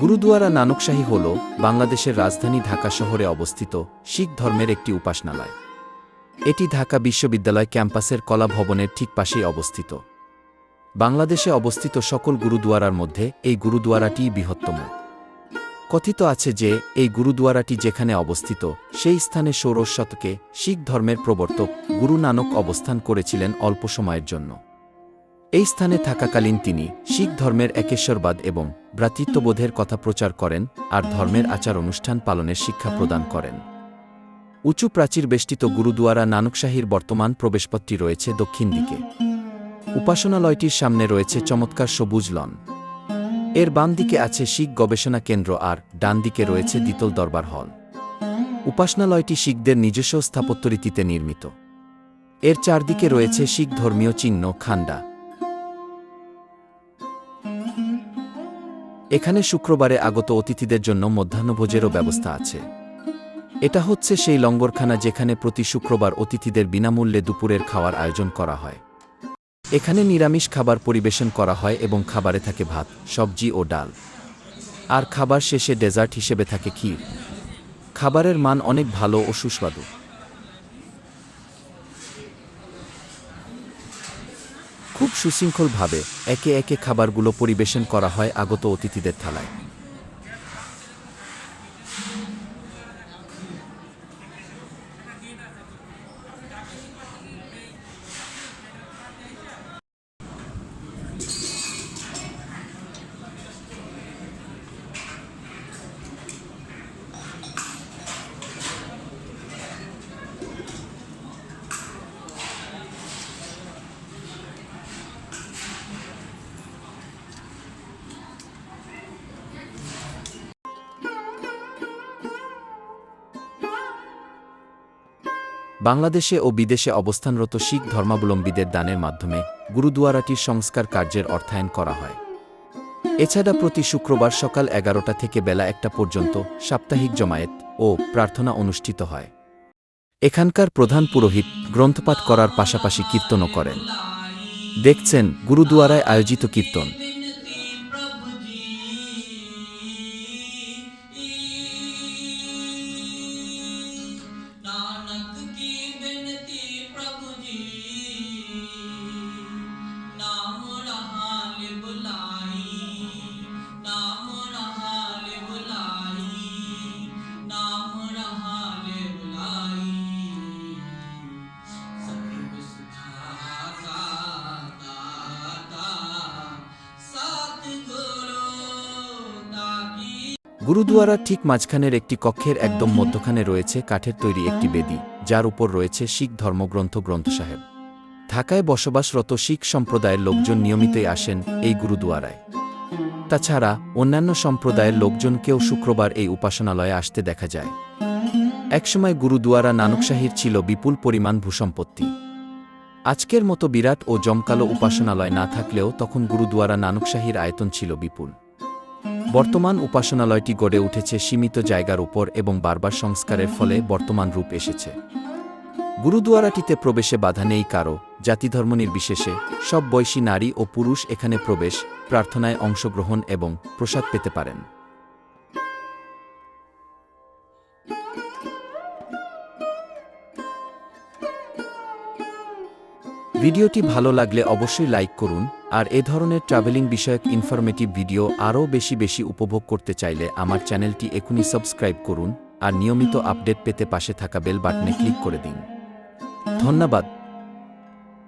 গুরুদুয়ারা নানকশাহী হল বাংলাদেশের রাজধানী ঢাকা শহরে অবস্থিত শিখ ধর্মের একটি উপাসনালয়। এটি ঢাকা বিশ্ববিদ্যালয় ক্যাম্পাসের কলা ভবনের ঠিক পাশেই অবস্থিত। বাংলাদেশে অবস্থিত সকল গুরুদুয়ারার মধ্যে এই গুরুদুয়ারাটিই বৃহত্তম। কথিত আছে যে, এই গুরুদুয়ারাটি যেখানে অবস্থিত, সেই স্থানে ষোড়শ শতকে শিখ ধর্মের প্রবর্তক গুরু নানক অবস্থান করেছিলেন অল্প সময়ের জন্য। এই স্থানে থাকাকালীন তিনি শিখ ধর্মের একেশ্বরবাদ এবং ভ্রাতৃত্ববোধের কথা প্রচার করেন আর ধর্মের আচার অনুষ্ঠান পালনের শিক্ষা প্রদান করেন। উঁচু প্রাচীর বেষ্টিত গুরুদুয়ারা নানকশাহীর বর্তমান প্রবেশপথটি রয়েছে দক্ষিণ দিকে। উপাসনালয়টির সামনে রয়েছে চমৎকার সবুজ লন। এর বাম দিকে আছে শিখ গবেষণা কেন্দ্র আর ডান দিকে রয়েছে দ্বিতল দরবার হল। উপাসনালয়টি শিখদের নিজস্ব স্থাপত্যরীতিতে নির্মিত। এর চারদিকে রয়েছে শিখ ধর্মীয় চিহ্ন খান্ডা এখানে শুক্রবারে আগত অতিথিদের জন্য মধ্যাহ্নভোজেরও ব্যবস্থা আছে। এটা হচ্ছে সেই লঙ্গরখানা যেখানে প্রতি শুক্রবার অতিথিদের বিনামূল্যে দুপুরের খাওয়ার আয়োজন করা হয়। এখানে নিরামিষ খাবার পরিবেশন করা হয় এবং খাবারে থাকে ভাত, সবজি ও ডাল। আর খাবার শেষে ডেজার্ট হিসেবে থাকে ক্ষীর। খাবারের মান অনেক ভালো ও সুস্বাদু। সুশৃঙ্খলভাবে একে একে খাবারগুলো পরিবেশন করা হয় আগত অতিথিদের থালায়। বাংলাদেশে ও বিদেশে অবস্থানরত শিখ ধর্মাবলম্বীদের দানের মাধ্যমে গুরুদুয়ারাটির সংস্কার কার্যের অর্থায়ন করা হয়। এছাড়া প্রতি শুক্রবার সকাল এগারোটা থেকে বেলা একটা পর্যন্ত সাপ্তাহিক জমায়েত ও প্রার্থনা অনুষ্ঠিত হয়। এখানকার প্রধান পুরোহিত গ্রন্থপাঠ করার পাশাপাশি কীর্তনও করেন। দেখছেন গুরুদুয়ারায় আয়োজিত কীর্তন। গুরুদুয়ারার ঠিক মাঝখানের একটি কক্ষের একদম মধ্যখানে রয়েছে কাঠের তৈরি একটি বেদি, যার উপর রয়েছে শিখ ধর্মগ্রন্থ গ্রন্থ সাহেব। ঢাকায় বসবাসরত শিখ সম্প্রদায়ের লোকজন নিয়মিতই আসেন এই গুরুদুয়ারায়। তাছাড়া, অন্যান্য সম্প্রদায়ের লোকজনকেও শুক্রবার এই উপাসনালয়ে আসতে দেখা যায়। একসময় গুরুদুয়ারা নানকশাহীর ছিল বিপুল পরিমাণ ভূসম্পত্তি। আজকের মতো বিরাট ও জমকালো উপাসনালয় না থাকলেও তখন গুরুদুয়ারা নানকশাহীর আয়তন ছিল বিপুল। বর্তমান উপাসনালয়টি গড়ে উঠেছে সীমিত জায়গার উপর এবং বারবার সংস্কারের ফলে বর্তমান রূপ এসেছে। গুরুদুয়ারাটিতে প্রবেশে বাধা নেই কারও, জাতিধর্ম নির্বিশেষে, সব বয়সী নারী ও পুরুষ এখানে প্রবেশ, প্রার্থনায় অংশগ্রহণ এবং প্রসাদ পেতে পারেন। ভিডিওটি ভালো লাগলে অবশ্যই লাইক করুন আর এ ধরনের ট্রাভেলিং বিষয়ক ইনফরমেটিভ ভিডিও আরও বেশি বেশি উপভোগ করতে চাইলে আমার চ্যানেলটি এখনই সাবস্ক্রাইব করুন আর নিয়মিত আপডেট পেতে পাশে থাকা বেল বাটনে ক্লিক করে দিন। ধন্যবাদ।